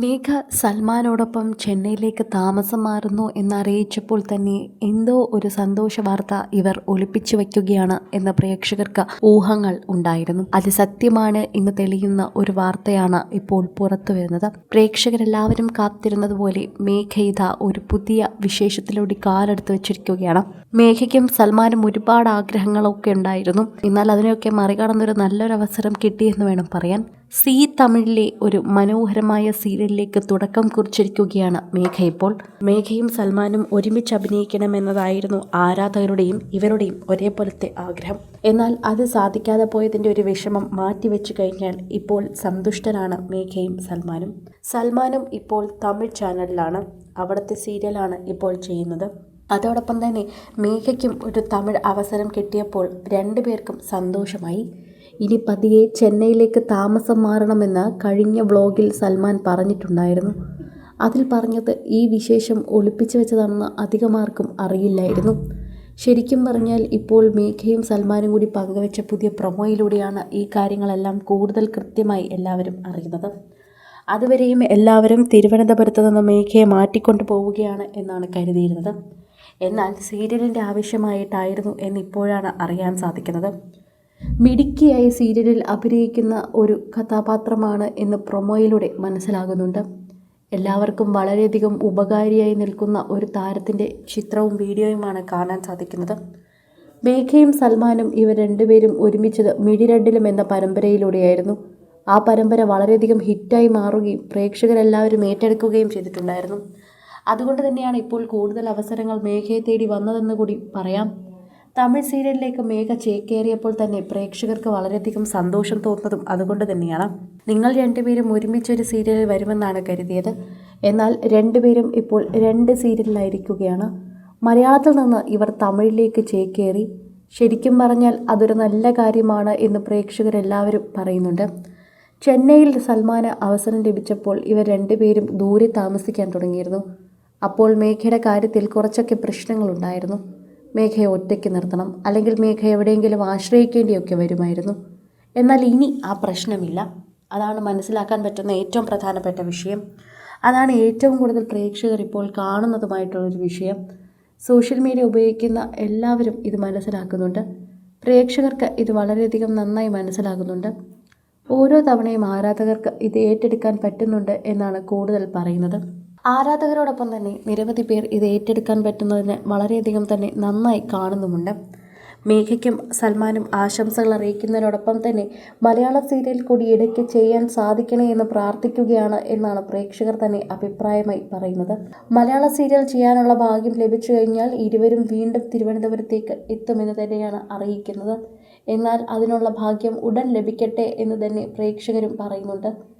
മേഘ സൽമാനോടൊപ്പം ചെന്നൈയിലേക്ക് താമസം മാറുന്നു എന്നറിയിച്ചപ്പോൾ തന്നെ എന്തോ ഒരു സന്തോഷ വാർത്ത ഇവർ ഒളിപ്പിച്ചു വയ്ക്കുകയാണ് എന്ന പ്രേക്ഷകർക്ക് ഊഹങ്ങൾ ഉണ്ടായിരുന്നു. അത് സത്യമാണ് എന്ന് തെളിയുന്ന ഒരു വാർത്തയാണ് ഇപ്പോൾ പുറത്തു വരുന്നത്. പ്രേക്ഷകരെല്ലാവരും കാത്തിരുന്നതുപോലെ മേഘ ഇത ഒരു പുതിയ വിശേഷത്തിലൂടെ കാലെടുത്ത് വെച്ചിരിക്കുകയാണ്. മേഘയ്ക്കും സൽമാനും ഒരുപാട് ആഗ്രഹങ്ങളൊക്കെ ഉണ്ടായിരുന്നു. എന്നാൽ അതിനെയൊക്കെ മറികടന്നൊരു നല്ലൊരു അവസരം കിട്ടിയെന്ന് വേണം പറയാൻ. സി തമിഴിലെ ഒരു മനോഹരമായ സീരിയലിലേക്ക് തുടക്കം കുറിച്ചിരിക്കുകയാണ് മേഘ ഇപ്പോൾ. മേഘയും സൽമാനും ഒരുമിച്ച് അഭിനയിക്കണമെന്നതായിരുന്നു ആരാധകരുടെയും ഇവരുടെയും ഒരേപോലത്തെ ആഗ്രഹം. എന്നാൽ അത് സാധിക്കാതെ പോയതിന്റെ ഒരു വിഷമം മാറ്റിവെച്ചു കഴിഞ്ഞാൽ ഇപ്പോൾ സന്തുഷ്ടനാണ് മേഘയും സൽമാനും. സൽമാനും ഇപ്പോൾ തമിഴ് ചാനലിലാണ്. അവിടുത്തെ സീരിയലാണ് ഇപ്പോൾ ചെയ്യുന്നത്. അതോടൊപ്പം തന്നെ മേഘയ്ക്കും ഒരു തമിഴ് അവസരം കിട്ടിയപ്പോൾ രണ്ടുപേർക്കും സന്തോഷമായി. ഇനി പതിയെ ചെന്നൈയിലേക്ക് താമസം മാറണമെന്ന് കഴിഞ്ഞ വ്ളോഗിൽ സൽമാൻ പറഞ്ഞിട്ടുണ്ടായിരുന്നു. അതിൽ പറഞ്ഞത് ഈ വിശേഷം ഒളിപ്പിച്ചു വെച്ചതാണെന്ന് അധികമാർക്കും അറിയില്ലായിരുന്നു. ശരിക്കും പറഞ്ഞാൽ ഇപ്പോൾ മേഘയും സൽമാനും കൂടി പങ്കുവെച്ച പുതിയ പ്രൊമോയിലൂടെയാണ് ഈ കാര്യങ്ങളെല്ലാം കൂടുതൽ കൃത്യമായി എല്ലാവരും അറിയുന്നത്. അതുവരെയും എല്ലാവരും തിരുവനന്തപുരത്ത് നിന്ന് മേഘയെ മാറ്റിക്കൊണ്ടു പോവുകയാണ് എന്നാണ് കരുതിയിരുന്നത്. എന്നാൽ സീരിയലിന്റെ ആവശ്യമായിട്ടായിരുന്നു എന്നിപ്പോഴാണ് അറിയാൻ സാധിക്കുന്നത്. മിടുക്കിയായി സീരിയലിൽ അഭിനയിക്കുന്ന ഒരു കഥാപാത്രമാണ് എന്ന് പ്രൊമോയിലൂടെ മനസ്സിലാകുന്നുണ്ട്. എല്ലാവർക്കും വളരെയധികം ഉപകാരിയായി നിൽക്കുന്ന ഒരു താരത്തിന്റെ ചിത്രവും വീഡിയോയുമാണ് കാണാൻ സാധിക്കുന്നത്. മേഘയും സൽമാനും ഇവർ രണ്ടുപേരും ഒരുമിച്ചത് മിടിരണ്ടിലും എന്ന പരമ്പരയിലൂടെയായിരുന്നു. ആ പരമ്പര വളരെയധികം ഹിറ്റായി മാറുകയും പ്രേക്ഷകരെല്ലാവരും ഏറ്റെടുക്കുകയും ചെയ്തിട്ടുണ്ടായിരുന്നു. അതുകൊണ്ട് തന്നെയാണ് ഇപ്പോൾ കൂടുതൽ അവസരങ്ങൾ മേഘയെ തേടി വന്നതെന്ന് കൂടി പറയാം. തമിഴ് സീരിയലിലേക്ക് മേഘ ചേക്കേറിയപ്പോൾ തന്നെ പ്രേക്ഷകർക്ക് വളരെയധികം സന്തോഷം തോന്നുന്നതും അതുകൊണ്ട് തന്നെയാണ്. നിങ്ങൾ രണ്ടുപേരും ഒരുമിച്ചൊരു സീരിയലിൽ വരുമെന്നാണ് കരുതിയത്. എന്നാൽ രണ്ടുപേരും ഇപ്പോൾ രണ്ട് സീരിയലിലായിരിക്കുകയാണ്. മലയാളത്തിൽ നിന്ന് ഇവർ തമിഴിലേക്ക് ചേക്കേറി ശരിക്കും പറഞ്ഞാൽ അതൊരു നല്ല കാര്യമാണ് എന്ന് പ്രേക്ഷകരെല്ലാവരും പറയുന്നുണ്ട്. ചെന്നൈയിൽ സൽമാന് അവസരം ലഭിച്ചപ്പോൾ ഇവർ രണ്ടുപേരും ദൂരെ താമസിക്കാൻ തുടങ്ങിയിരുന്നു. അപ്പോൾ മേഘയുടെ കാര്യത്തിൽ കുറച്ചൊക്കെ പ്രശ്നങ്ങളുണ്ടായിരുന്നു. മേഘയെ ഒറ്റയ്ക്ക് നിർത്തണം. അല്ലെങ്കിൽ മേഘ എവിടെയെങ്കിലും ആശ്രയിക്കേണ്ടിയൊക്കെ വരുമായിരുന്നു. എന്നാൽ ഇനി ആ പ്രശ്നമില്ല. അതാണ് മനസ്സിലാക്കാൻ പറ്റുന്ന ഏറ്റവും പ്രധാനപ്പെട്ട വിഷയം. അതാണ് ഏറ്റവും കൂടുതൽ പ്രേക്ഷകർ ഇപ്പോൾ കാണുന്നതുമായിട്ടുള്ളൊരു വിഷയം. സോഷ്യൽ മീഡിയ ഉപയോഗിക്കുന്ന എല്ലാവരും ഇത് മനസ്സിലാക്കുന്നുണ്ട്. പ്രേക്ഷകർക്ക് ഇത് വളരെയധികം നന്നായി മനസ്സിലാകുന്നുണ്ട്. ഓരോ തവണയും ആരാധകർക്ക് ഇത് ഏറ്റെടുക്കാൻ പറ്റുന്നുണ്ട് എന്നാണ് കൂടുതൽ പറയുന്നത്. ആരാധകരോടൊപ്പം തന്നെ നിരവധി പേർ ഇത് ഏറ്റെടുക്കാൻ പറ്റുന്നതിന് വളരെയധികം തന്നെ നന്നായി കാണുന്നുമുണ്ട്. മേഘയ്ക്കും സൽമാനും ആശംസകൾ അറിയിക്കുന്നതിനോടൊപ്പം തന്നെ മലയാള സീരിയൽ കൂടി ഇടയ്ക്ക് ചെയ്യാൻ സാധിക്കണേ എന്ന് പ്രാർത്ഥിക്കുകയാണ് എന്നാണ് പ്രേക്ഷകർ തന്നെ അഭിപ്രായമായി പറയുന്നത്. മലയാള സീരിയൽ ചെയ്യാനുള്ള ഭാഗ്യം ലഭിച്ചു കഴിഞ്ഞാൽ ഇരുവരും വീണ്ടും തിരുവനന്തപുരത്തേക്ക് എത്തുമെന്ന് തന്നെയാണ് അറിയിക്കുന്നത്. എന്നാൽ അതിനുള്ള ഭാഗ്യം ഉടൻ ലഭിക്കട്ടെ എന്ന് തന്നെ പ്രേക്ഷകരും പറയുന്നുണ്ട്.